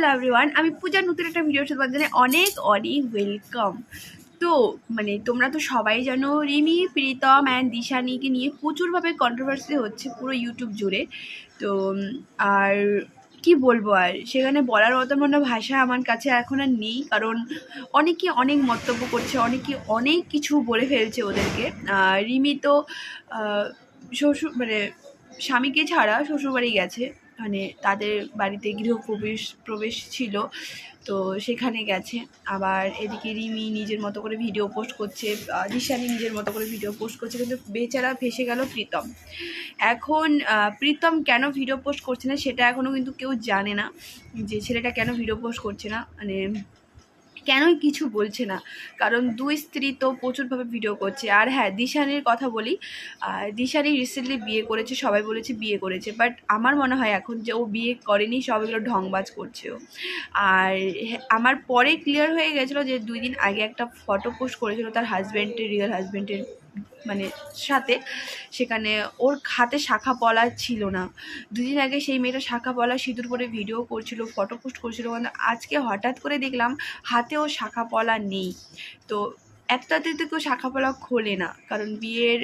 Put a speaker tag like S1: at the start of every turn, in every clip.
S1: Hello everyone, আমি পূজার নতুন একটা ভিডিওর সাথে তোমাদের অনেক অনেক ওয়েলকাম তো মানে তোমরা তো সবাই জানো, রিমি, প্রীতম অ্যান্ড দিশানিকে নিয়ে প্রচুরভাবে কন্ট্রোভার্সি হচ্ছে পুরো ইউটিউব জুড়ে। তো, আর কি বলব আর, সেখানে বলার মতো মতো ভাষা আমার কাছে এখন আর নেই, কারণ অনেকে অনেক মন্তব্য করছে, অনেকে অনেক কিছু বলে ফেলছে ওদেরকে। রিমি তো শ্বশুর মানে স্বামীকে ছাড়া শ্বশুরবাড়ি গেছে। মানে তাদের বাড়িতে গৃহপ্রবেশ, প্রবেশ ছিল। তো সেখানে গেছে। আবার এদিকে রিমি নিজের মতো করে ভিডিও পোস্ট করছে দিশানি নিজের মতো করে ভিডিও পোস্ট করছে, কিন্তু বেচারা ফেসে গেল প্রীতম। এখন প্রীতম কেন ভিডিও পোস্ট করছে না সেটা এখনও কিন্তু কেউ জানে না। যে ছেলেটা কেন ভিডিও পোস্ট করছে না? মানে কেনই কিছু বলছে না। কারণ দুই স্ত্রী তো প্রচুরভাবে ভিডিও করছে। আর হ্যাঁ দিশানির কথা বলি দিশানি রিসেন্টলি বিয়ে করেছে, সবাই বলেছে বিয়ে করেছে। বাট আমার মনে হয় এখন যে ও বিয়ে করেনি সব এগুলো ঢংবাজ করছে ও। আর আমার পরে ক্লিয়ার হয়ে গেছিল যে দুই দিন আগে একটা ফটো পোস্ট করেছিল তার হাজব্যান্ডের রিয়েল হাজব্যান্ডের মানে সাথে, সেখানে ওর হাতে শাখা পলা ছিল না। দুদিন আগে সেই মেয়েটা শাখা পলা সিঁদুর পরে ভিডিও করছিল ফটো পোস্ট করছিল কিন্তু আজকে হঠাৎ করে দেখলাম হাতেও শাখা পলা নেই। তো এত একটাতে তো কেউ শাখা পলা খোলে না, কারণ বিয়ের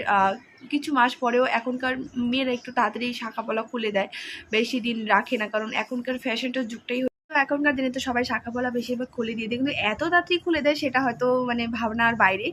S1: কিছু মাস পরেও এখনকার মেয়েরা একটু তাড়াতাড়ি শাখা পলা খুলে দেয়, বেশি দিন রাখে না, কারণ এখনকার ফ্যাশনটার যুগটাই এখনকার দিনে তো সবাই শাখা পলা বেশিরভাগ খুলে দিয়ে দেয়। কিন্তু এত তাড়াতাড়ি খুলে দেয় সেটা হয়তো মানে ভাবনার বাইরে।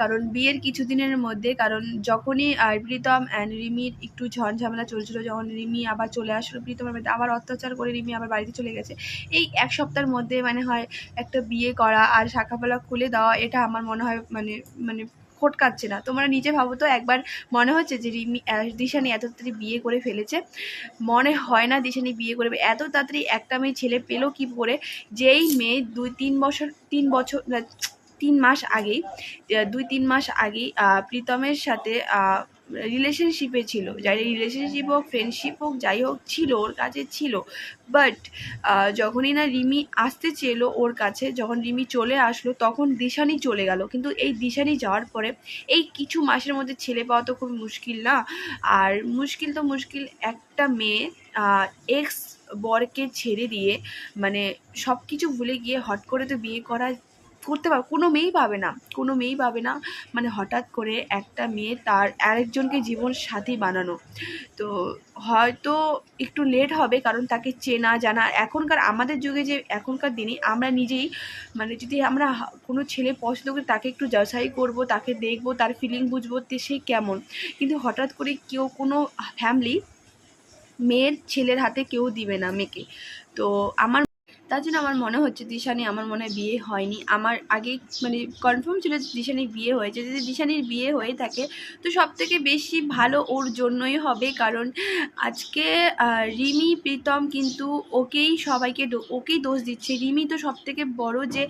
S1: কারণ বিয়ের কিছুদিনের মধ্যে, কারণ যখনই প্রীতম অ্যান্ড রিমির একটু ঝঞ্ঝামেলা চলছিল, যখন রিমি আবার চলে আসলো প্রীতমের বাড়িতে আবার অত্যাচার করে রিমি আবার বাড়িতে চলে গেছে। এই এক সপ্তাহের মধ্যে মানে হয় একটা বিয়ে করা আর শাখাপালা খুলে দেওয়া, এটা আমার মনে হয় মানে মানে খটকাচ্ছে না। তোমরা নিজে ভাবো তো, একবার মনে হচ্ছে যে রিমি দিশানি এত তাড়াতাড়ি বিয়ে করে ফেলেছে? মনে হয় না দিশানি বিয়ে করে এত তাড়াতাড়ি একটা মেয়ে ছেলে পেল কি করে? যেই মেয়ে দুই তিন বছর তিন বছর তিন মাস আগেই দুই তিন মাস আগেই প্রীতমের সাথে রিলেশনশিপে ছিল, যাই রিলেশনশিপ হোক ফ্রেন্ডশিপ হোক, যাই হোক, ছিল, ওর কাছে ছিল। বাট যখনই না রিমি আসতে চেলো ওর কাছে, যখন রিমি চলে আসলো, তখন দিশানি চলে গেল। কিন্তু এই দিশানি যাওয়ার পরে, এই কিছু মাসের মধ্যে ছেলে পাওয়া তো খুব মুশকিল না? আর মুশকিল তো মুশকিল একটা মেয়ে এক্স বরকে ছেড়ে দিয়ে মানে সব কিছু ভুলে গিয়ে হট করে তো বিয়ে করা করতে পারবে কোনো মেয়েই পাবে না। কোনো মেয়েই পাবে না মানে হঠাৎ করে একটা মেয়ে তার আরেকজনকে জীবন সাথী বানানো। তো হয়তো একটু লেট হবে কারণ তাকে চেনা, জানা। এখনকার আমাদের যুগে যে এখনকার দিনে আমরা নিজেই মানে যদি আমরা কোনো ছেলে পছন্দ করি তাকে একটু যাচাই করব, তাকে দেখব, তার ফিলিং বুঝব তে সে কেমন? কিন্তু হঠাৎ করে কেউ কোনো ফ্যামিলি মেয়ের ছেলের হাতে কেউ দিবে না মেয়েকে। তো আমার তার জন্য আমার মনে হচ্ছে দিশানি আমার মনে বিয়ে হয়নি। আমার আগে মানে কনফার্ম ছিল দিশানির বিয়ে হয়েছে। যদি দিশানির বিয়ে হয়ে থাকে, তো সব থেকে বেশি ভালো ওর জন্যই হবে। কারণ আজকে রিমি, প্রীতম কিন্তু ওকেই সবাইকে ওকেই দোষ দিচ্ছে। রিমি তো সব থেকে বড় যে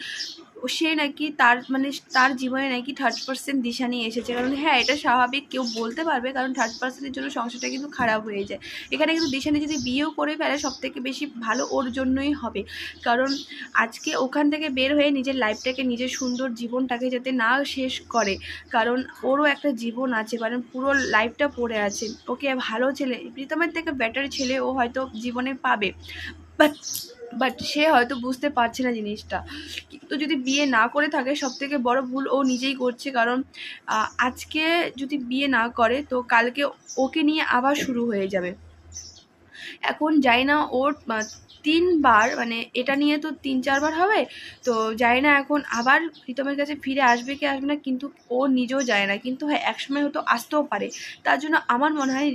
S1: সে নাকি তার মানে তার জীবনে নাকি থার্ড পার্সেন্ট দিশা নিয়ে এসেছে। কারণ হ্যাঁ এটা স্বাভাবিক, কেউ বলতে পারবে, কারণ থার্ড পার্সেন্টের জন্য সংসারটা কিন্তু খারাপ হয়ে যায়। এখানে কিন্তু দিশানি যদি বিয়েও করে ফেলে সব থেকে বেশি ভালো ওর জন্যই হবে। কারণ আজকে ওখান থেকে বের হয়ে নিজের লাইফটাকে নিজের সুন্দর জীবনটাকে যাতে না শেষ করে, কারণ ওরও একটা জীবন আছে কারণ পুরো লাইফটা পড়ে আছে। ওকে ভালো ছেলে, প্রীতমের থেকে বেটার ছেলে ও হয়তো জীবনে পাবে। বাট বাট সে হয়তো বুঝতে পারছে না জিনিসটা। কিন্তু যদি বিয়ে না করে থাকে সব থেকে বড় ভুল ও নিজেই করছে, কারণ আজকে যদি বিয়ে না করে, তো কালকে ওকে নিয়ে আবার শুরু হয়ে যাবে। এখন যাই না ওর তিনবার মানে এটা নিয়ে তো তিন চারবার হবে, তো যাই না এখন আবার প্রীতমের কাছে ফিরে আসবে কি আসবে না, কিন্তু ও নিজেও যায় না। কিন্তু হ্যাঁ একসময় হয়তো আসতেও পারে। তার জন্য আমার মনে হয়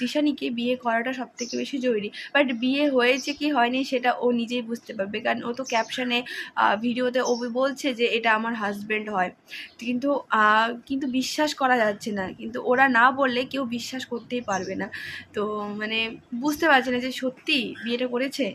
S1: দিশানিকে বিয়ে করাটা সব থেকে বেশি জরুরি। বাট বিয়ে হয়েছে কি হয়নি সেটা ও নিজেই বুঝতে পারবে। কারণ ও তো ক্যাপশনে ভিডিওতে ও বলছে যে এটা আমার হাজব্যান্ড হয়। কিন্তু কিন্তু বিশ্বাস করা যাচ্ছে না। কিন্তু ওরা না বললে কেউ বিশ্বাস করতেই পারবে না। তো মানে বুঝতে পারছে না যে সত্যি বিয়েটা করেছে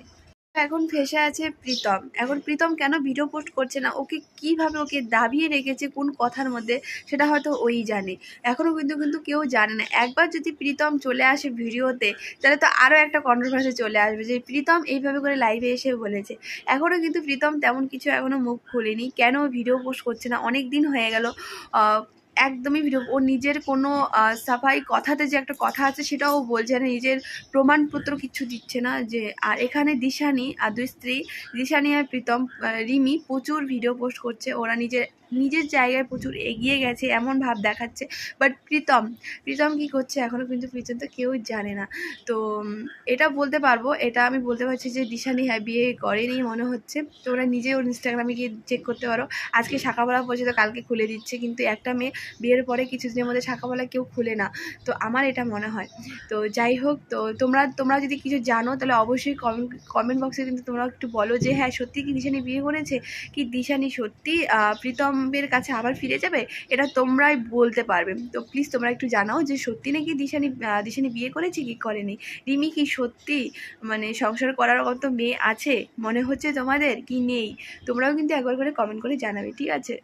S1: এখন ফেসে আছে প্রীতম। এখন প্রীতম কেন ভিডিও পোস্ট করছে না? ওকে কীভাবে ওকে দাবিয়ে রেখেছে? কোন কথার মধ্যে? সেটা হয়তো ওই জানে। এখনও কিন্তু কিন্তু কেউ জানে না। একবার যদি প্রীতম চলে আসে ভিডিওতে, তাহলে তো আরও একটা কন্ট্রোভার্সি চলে আসবে যে প্রীতম এইভাবে করে লাইভে এসে বলেছে। এখনও কিন্তু প্রীতম তেমন কিছু এখনও মুখ খুলেনি। কেন ভিডিও পোস্ট করছে না? অনেক দিন হয়ে গেল একদমই ভিডিও, ও নিজের কোনো সাফাই কথাতে যে একটা কথা আছে সেটাও বলছে না, নিজের প্রমাণপত্র কিছু দিচ্ছে না যে, আর এখানে দিশানি আর দুই স্ত্রী, দিশানি আর প্রীতম রিমি প্রচুর ভিডিও পোস্ট করছে, ওরা নিজের নিজের জায়গায় প্রচুর এগিয়ে গেছে এমন ভাব দেখাচ্ছে। বাট প্রীতম প্রীতম কী করছে এখনও কিন্তু পর্যন্ত কেউ জানে না। তো এটা বলতে পারব এটা আমি বলতে পারছি যে দিশানি হ্যাঁ বিয়ে করেনি মনে হচ্ছে। তোমরা নিজে ওর ইনস্টাগ্রামে গিয়ে চেক করতে পারো। আজকে শাখাপলা পর্যন্ত কালকে খুলে দিচ্ছে কিন্তু একটা মেয়ে বিয়ের পরে কিছুদিনের মধ্যে শাখাপলা কেউ খুলে না। তো আমার এটা মনে হয়। তো যাই হোক তো তোমরা তোমরা যদি কিছু জানো তাহলে অবশ্যই কমেন্ট কমেন্ট বক্সে কিন্তু তোমরা একটু বলো যে হ্যাঁ সত্যি কি দিশানি বিয়ে করেছে? কি দিশানি সত্যি? আহ, প্রীতমের কাছে আবার ফিরে যাবে? এটা তোমরাই বলতে পারবে। তো প্লিজ তোমরা একটু জানাও যে সত্যি নাকি দিশানি দিশানি বিয়ে করেছে? কি করেনি? রিমি কি সত্যি মানে সংসার করার মতো মেয়ে আছে? মনে হচ্ছে তোমাদের? কি নেই? তোমরাও কিন্তু একবার করে কমেন্ট করে জানাবে, ঠিক আছে?